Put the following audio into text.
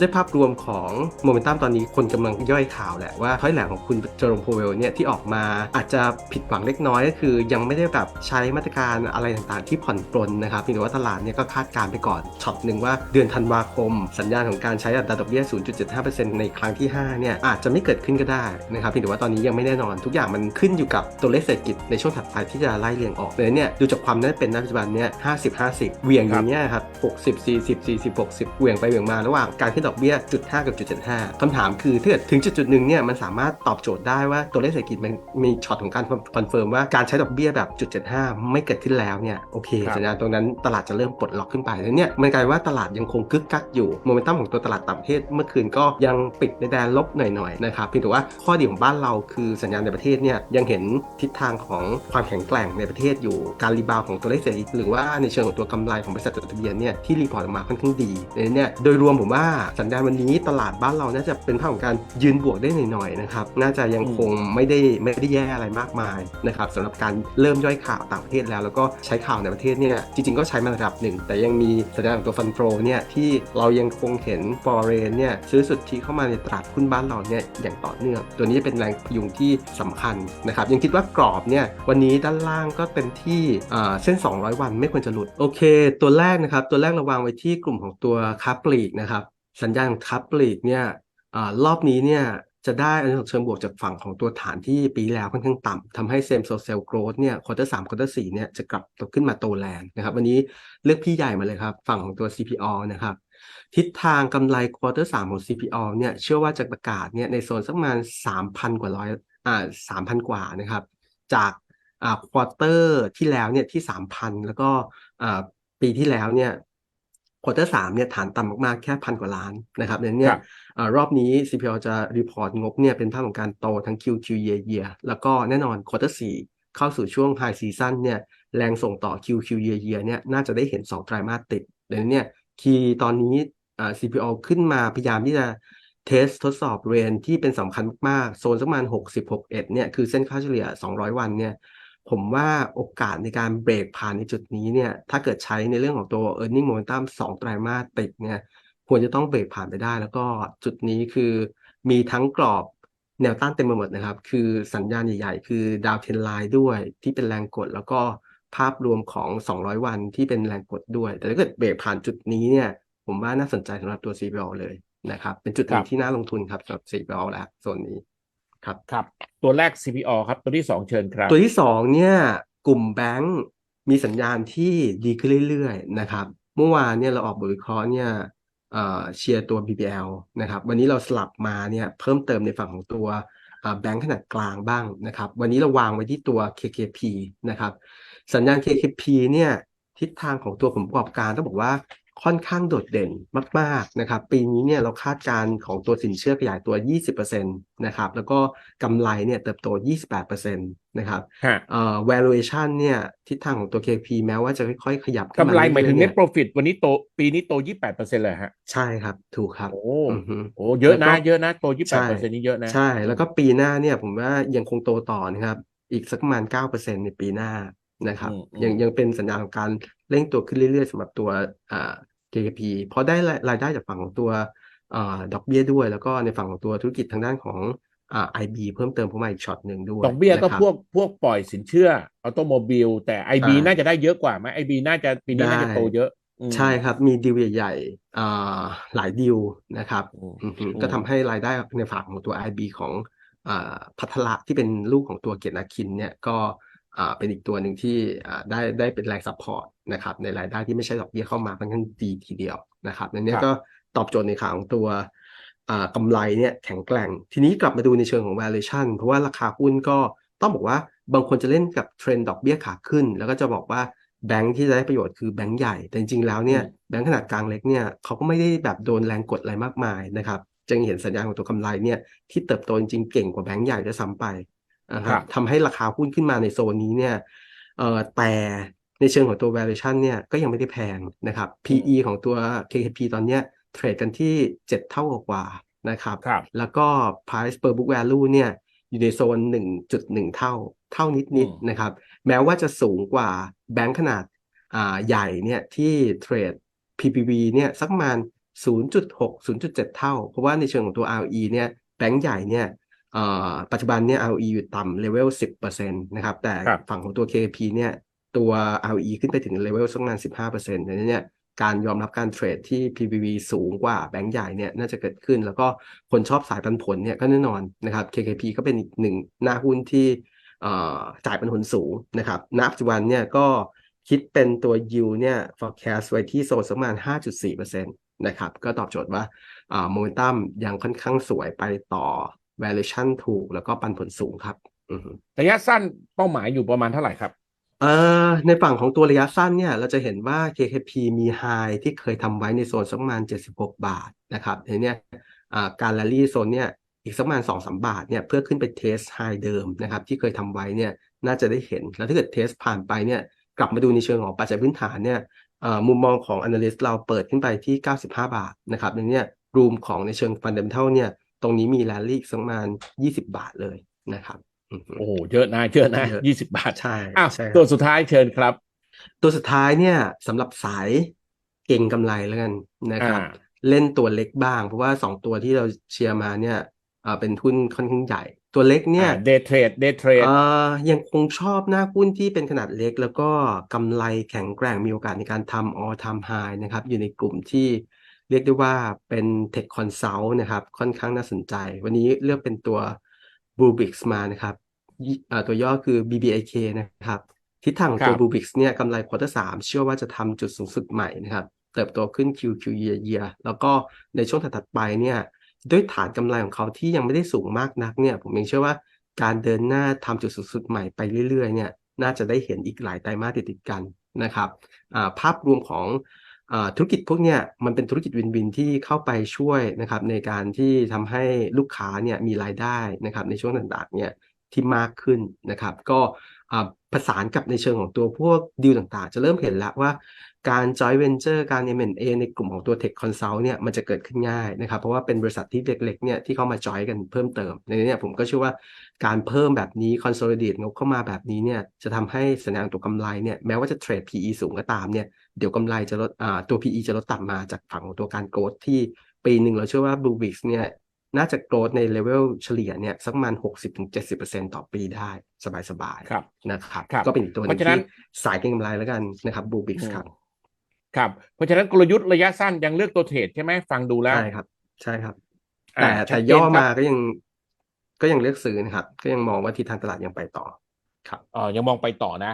ได้ภาพรวมของโมเมนตัมตอนนี้คนกำลังย่อยข่าวแหละว่าถอยแหลงของคุณเจอร์มโพเวลเนี่ยที่ออกมาอาจจะผิดหวังเล็กน้อยก็คือ ยังไม่ได้แบบใช้มาตรการอะไรต่างๆ ที่ผ่อนปลนนะครับเพียงแต่ว่าตลาดเนี่ยก็คาดการณ์ไปก่อนช็อตหนึ่งว่าเดือนธันวาคม สัญญาณของการใช้อัตราดอกเบี้ย 0.75%ในครั้งที่ 5 เนี่ยอาจจะไม่เกิดขึ้นก็ได้นะครับเพียงแต่ว่าตอนนี้ยังไม่แน่นอนทุกอย่างมันขึ้นอยู่กับตัวเลขเศรษฐกิจในช่วงถัดไปที่จะไล่เรียงออกเลยเนี่ยดูจากความน่าเป็นณปัจจุบันเนี่ย50 50เหวี่ยงอย่างเงี้ยครับ60 40 40 60เวี่ยงไปเวี่ยงมาระหว่างการขึ้นดอกเบี้ยจุด5กับจุด75คำถามคือถ้าเกิดถึงจุดจุดหนึ่งเนี่ยมันสามารถตอบโจทย์ได้ว่าตัวเลขเศรษฐกิจมันมีช็อตของการคอนเฟิร์มว่าการใช้ดอกเบี้ยแบบจุด75ไม่เกิดขึ้นแล้วเนี่ยโอเคครับสัญญาณตรงนั้นตลาดจะเริ่มปลดล็อกขึ้นไปแล้วเนี่ยมันกลายว่าตลาดยังคงกึกกักอยู่โมเมนตัมของตัวตลาดต่างประเทศเมื่อคืนก็ยังปิดในแดนลบหน่อยๆนะครับเพียงแต่ว่าข้อดีของบ้านเราคือสัญญาณในประเทศเนี่ยยังเห็นทิศทางของความแข็งแกร่งในประเทศอยู่การรีบาวด์ของตัวเลขเศรษฐกิจหรือว่าในเชิงของตัวกำไรของบริษัทจดทะเบียนเนี่ยที่รีพอร์ตออกมาค่อนข้างดีดังนั้นเนี่ยโดยรวมผมว่าสัญญาณวันนี้ตลาดบ้านเราน่าจะเป็นภาพของการยืนบวกได้หน่อยๆนะครับน่าจะยังคงไม่ได้ไม่ได้แย่อะไรมากมายนะครับสำหรับการเริ่มย่อยข่าวต่างประเทศแล้ว แล้วก็ใช้ข่าวในประเทศเนี่ยจริงๆก็ใช้มาระดับหนึ่ง แต่ยังมีสัญญาณของตัวฟันโฟเนี่ยที่เรายังคงเห็นฟอร์เรนเนี่ยซื้อสุทธิเข้ามาในตลาดหุ้นบ้านเราเนี่ยอย่างต่อเนื่อง ตัวนี้เป็นแรงพยุงที่สำคัญนะครับยังคิดว่ากรอบเนี่ยวันนี้ด้านล่างก็เต็มที่เส้น 200 วันไม่ควรจะหลุดโอเค ตัวแรกนะครับตัวแรกเระวางไว้ที่กลุ่มของตัวค้าปลีกนะครับ สัญญาณของค้าปลีกเนี่ยอรอบนี้เนี่ยจะได้อันเชิงบวกจากฝั่งของตัวฐานที่ปีแล้วค่อนข้างต่ำทำให้เซมโซเซลโกรดเนี่ยควอเตอร์สามควอเตอร์สี่เนี่ยจะกลับตัวขึ้นมาโตแรงนะครับ วันนี้เลือกพี่ใหญ่มาเลยครับ ฝั่งของตัว CPO นะครับทิศทางกำไรควอเตอร์สามของ CPO เนี่ยเชื่อว่าจะประกาศเนี่ยในโซนสักประมาณสามพันกว่าร้อยอ่าสามพันกว่านะครับ จากอ่าควอเตอร์ที่แล้วเนี่ยที่สามพันแล้วก็อ่าปีที่แล้วเนี่ย ควอเตอร์สามเนี่ยฐานต่ำมากๆ แค่พันกว่าล้านนะครับดังนั้นเนี่คยรับอารอบนี้ CPO จะรีพอร์ตงบเนี่ยเป็นภาพของการโตทั้ง QQ year year แล้วก็แน่นอนควอเตอร์สี่เข้าสู่ช่วง high season เนี่ยแรงส่งต่อ QQ year year เนี่ยน่าจะได้เห็น 2 ไตรมาสติดดังนั้นเนี่ยคีย์ตอนนี้อ่า CPO ขึ้นมาพยายามที่จะเทสทดสอบเรนที่เป็นสำคัญมากๆ โซนสักประมาณ 60 61เนี่ยคือเส้นค่าเฉลี่ย 200 วันเนี่ย ผมว่าโอกาสในการเบรกผ่านในจุดนี้เนี่ย ถ้าเกิดใช้ในเรื่องของตัว e a r n i n g momentum 2 ไตรมาสติดเนี่ย ควรจะต้องเบรกผ่านไปได้ แล้วก็จุดนี้คือมีทั้งกรอบแนวต้านเต็มไปหมดนะครับ คือสัญญาณใหญ่ๆ คือดาวเทนไลน์ด้วยที่เป็นแรงกด แล้วก็ภาพรวมของ 200 วันที่เป็นแรงกดด้วย แต่ถ้าเกิดเบรกผ่านจุดนี้เนี่ย ผมว่าน่าสนใจสำหรับตัว CPO เลยนะครับ เป็นจุดหนึ่ครังบที่น่าลงทุนครับสำหรับ CPO แล้วโซนนี้ ครับครับ ตัวแรก CPO ครับ ตัวที่สองเชิญครับ ตัวที่สองเนี่ยกลุ่มแบงก์มีสัญญาณที่ดีขึ้นเรื่อยๆนะครับ เมื่อวานเนี่ยเราออกบทวิเคราะห์เนี่ยเอ่อเชียร์ตัว BBL นะครับ วันนี้เราสลับมาเนี่ยเพิ่มเติมในฝั่งของตัวอ่าแบงก์ขนาดกลางบ้างนะครับ วันนี้เราวางไว้ที่ตัว KKP นะครับ สัญญาณ KKP เนี่ยทิศทางของตัวผลประกอบการต้องบอกว่า ค่อนข้างโดดเด่นมากๆนะครับ ปีนี้เนี่ยเราคาดการณ์ของตัวสินเชื่อขยายตัว 20%นะครับ แล้วก็กำไรเนี่ยเติบโต 28%นะครับฮะเอ่อ valuation เนี่ยทิศทางของตัว KP แม้ว่าจะค่อยๆ ขยับขึ้นกำไรหมายถึงเรื่ net อๆ profit วันนี้โตปีนี้โต 28เปอร์เซ็นต์เลยฮะ ใช่ครับ ถูกครับ โอ้อือฮึโอ้เยอะแล้วนะก็เยอะนะ โต 28ใช่เปอร์เซ็นต์นี่เยอะนะ ใช่ แล้วก็ปีหน้าเนี่ยผมว่ายังคงโตต่อนะครับ อีกสักประมาณ 9%ในปีหน้า นะครับอืมอืมยังยังเป็นสัญญาณของการเร่งตัวขึ้นเรื่อยๆสำหรับตัวอ่า KKP เพราะได้รายได้จากฝั่งของตัวอ่าดอกเบี้ยด้วย แล้วก็ในฝั่งของตัวธุรกิจทางด้านของอ่า IB เพิ่มเติมเข้ามาอีกช็อตหนึ่งด้วยดอกเบี้ยก็นะครับพวกพวกปล่อยสินเชื่อออโตโมบิลแต่ IB อ่าน่าจะได้เยอะกว่าไหม IB น่าจะปีนี้น่าจะได้โตเยอะอืมใช่ครับ มีดีลใหญ่ๆอ่าหลายดีลนะครับอืมอือฮึอืมก็ทำให้รายได้ในฝั่งของตัว IB ของอ่าพัทละที่เป็นลูกของตัวเกียรตินาคินเนี่ยก็อ่า เป็นอีกตัวหนึ่งที่อ่าได้ได้เป็นแรงซัพพอร์ตนะครับในรายได้ที่ไม่ใช่ดอกเบี้ยเข้ามาค่อนข้างดีทีเดียวนะครับในเนี้ยก็ตอบโจทย์ในขาของตัวอ่ากำไรเนี่ยแข็งแกร่ง ทีนี้กลับมาดูในเชิงของ valuation เพราะว่าราคาหุ้นก็ต้องบอกว่าบางคนจะเล่นกับเทรนด์ดอกเบี้ยขาขึ้น แล้วก็จะบอกว่าแบงค์ที่จะได้ประโยชน์คือแบงค์ใหญ่ แต่จริงๆแล้วเนี่ยแบงก์ขนาดกลางเล็กเนี่ยเขาก็ไม่ได้แบบโดนแรงกดอะไรมากมายนะครับจึงเห็นสัญญาณของตัวกำไรเนี่ยที่เติบโตจริงๆเก่งกว่าแบงก์ใหญ่ด้วยซ้ำไป นะคครัรับบทำให้ราคาหุ้นขึ้นมาในโซนนี้เนี่ยเอ่อแต่ในเชิงของตัว valuation เนี่ยก็ยังไม่ได้แพงนะครับ PE ของตัว KKP ตอนเนี้ยเทรดกันที่ 7 เท่ากว่าๆนะครับครับแล้วก็ price per book value เนี่ยอยู่ในโซน 1.1 เท่า เท่านิดอืมๆนะครับ แม้ว่าจะสูงกว่าแบงก์ขนาดอ่าใหญ่เนี่ยที่เทรด PPV เนี่ยสักประมาณ0.6 0.7 เท่า เพราะว่าในเชิงของตัว ROE เนี่ยแบงก์ใหญ่เนี่ยเอ่อ ปัจจุบันเนี่ย ROE อยู่ต่ำเลเวล10%นะครับ แต่ครับฝั่งของตัว KP เนี่ย ตัว ROE ขึ้นไปถึงเลเวลสักประมาณ15%ดังนั้นเนี่ยการยอมรับการเทรดที่ PBV สูงกว่าแบงก์ใหญ่เนี่ยน่าจะเกิดขึ้น แล้วก็คนชอบสายปันผลเนี่ยก็แน่นอนนะครับ KKP ก็เป็นอีกหนึ่งหน้าหุ้นที่เอ่อจ่ายปันผลสูงนะครับณปัจจุบันเนี่ยก็คิดเป็นตัว yield เนี่ย forecast ไว้ที่โซนสักประมาณ 5.4%นะครับ ก็ตอบโจทย์ว่าอ่าโมเมนตัมยังค่อนข้างสวยไปต่อ valuation ถูกแล้วก็ปันผลสูงครับอือฮึระยะสั้นเป้าหมายอยู่ประมาณเท่าไหร่ครับเอ่อในฝั่งของตัวระยะสั้นเนี่ยเราจะเห็นว่า KKP มีไฮที่เคยทำไว้ในโซนสักประมาณ 76 บาทนะครับทีเนี้ยอ่าการแรลลี่โซนเนี่ยอีกสักประมาณ 2-3 บาทเนี่ยเพื่อขึ้นไปเทสไฮเดิมนะครับที่เคยทำไว้เนี่ยน่าจะได้เห็น แล้วถ้าเกิดเทสผ่านไปเนี่ยกลับมาดูในเชิงของปัจจัยพื้นฐานเนี่ยเอ่อมุมมองของ Analyst เราเปิดขึ้นไปที่ 95 บาทนะครับในเนี้ยรูมของในเชิง Fundamental เนี่ย ตรงนี้มีแรลลี่อีกสักประมาณ20บาทเลยนะครับอือฮึโอ้โหเยอะนะเยอะนะเยอะยี่สิบบาทใช่อ้าวใช่ครับตัวสุดท้ายเชิญครับ ตัวสุดท้ายเนี่ยสำหรับสายเก่งกำไรแล้วกันนะครับอ่าเล่นตัวเล็กบ้าง เพราะว่าสองตัวที่เราเชียร์มาเนี่ยอ่าเป็นทุนค่อนข้างใหญ่ ตัวเล็กเนี่ยเดย์เทรดเดย์เทรดเอ่อยังคงชอบหน้าหุ้นที่เป็นขนาดเล็ก แล้วก็กำไรแข็งแกร่งมีโอกาสในการทำ all time high นะครับ อยู่ในกลุ่มที่เรียกได้ว่าเป็น tech consult นะครับ ค่อนข้างน่าสนใจ วันนี้เลือกเป็นตัว Bluebrix มานะครับยี่เอ่อตัวย่อคือ BBIK นะครับ ทิศทางของตัวครับ Bluebrix เนี่ยกำไรควอเตอร์สามเชื่อว่าจะทำจุดสูงสุดใหม่นะครับ เติบโตขึ้น QQ year year แล้วก็ในช่วงถัดๆไปเนี่ยด้วยฐานกำไรของเขาที่ยังไม่ได้สูงมากนักเนี่ย ผมยังเชื่อว่าการเดินหน้าทำจุดสูงสุดใหม่ไปเรื่อยๆเนี่ยน่าจะได้เห็นอีกหลายไตรมาสติดๆกันนะครับอ่าภาพรวมของอ่า ธุรกิจพวกเนี้ยมันเป็นธุรกิจวินวินที่เข้าไปช่วยนะครับในการที่ทำให้ลูกค้าเนี่ยมีรายได้นะครับในช่วงต่างๆเนี่ย ที่มากขึ้นนะครับ ก็ผสานกับในเชิงของตัวพวกดีลต่างๆ จะเริ่มเห็นแล้วว่าการ joint venture การ M&A ในกลุ่มของตัว Tech Consult เนี่ยมันจะเกิดขึ้นง่ายนะครับ เพราะว่าเป็นบริษัทที่เล็กๆเนี่ยที่เข้ามา join กันเพิ่มเติม ในนี้เนี่ยผมก็เชื่อว่าการเพิ่มแบบนี้ consolidate งบเข้ามาแบบนี้เนี่ยจะทำให้สัญญาณตัวกำไรเนี่ยแม้ว่าจะเทรด PE สูงก็ตามเนี่ยเดี๋ยวกำไรจะลดตัว PE จะลดต่ำมาจากฝั่งของตัวการโกรธที่ปีหนึ่งเราเชื่อว่า Bluebrix เนี่ย น่าจะโกรธในเลเวลเฉลี่ยเนี่ยสักประมาณ60-70%ต่อปีได้สบายๆครับนะครับครับก็เป็นอีกตัวหเพนึงราะฉะนั้นที่สายเก็งกำไรแล้วกันนะครับ Bluebrix ครับครับ เพราะฉะนั้นกลยุทธ์ระยะสั้นยังเลือกตัวเทรดใช่ไหมฟังดูแล้วใช่ครับ ใช่ครับอ่าแต่ชัแต่ดเจนย่อครับมาก็ยังก็ยังเลือกซื้อนะครับ ก็ยังมองว่าทิศทางตลาดยังไปต่อ ครับเออยังมองไปต่อนะ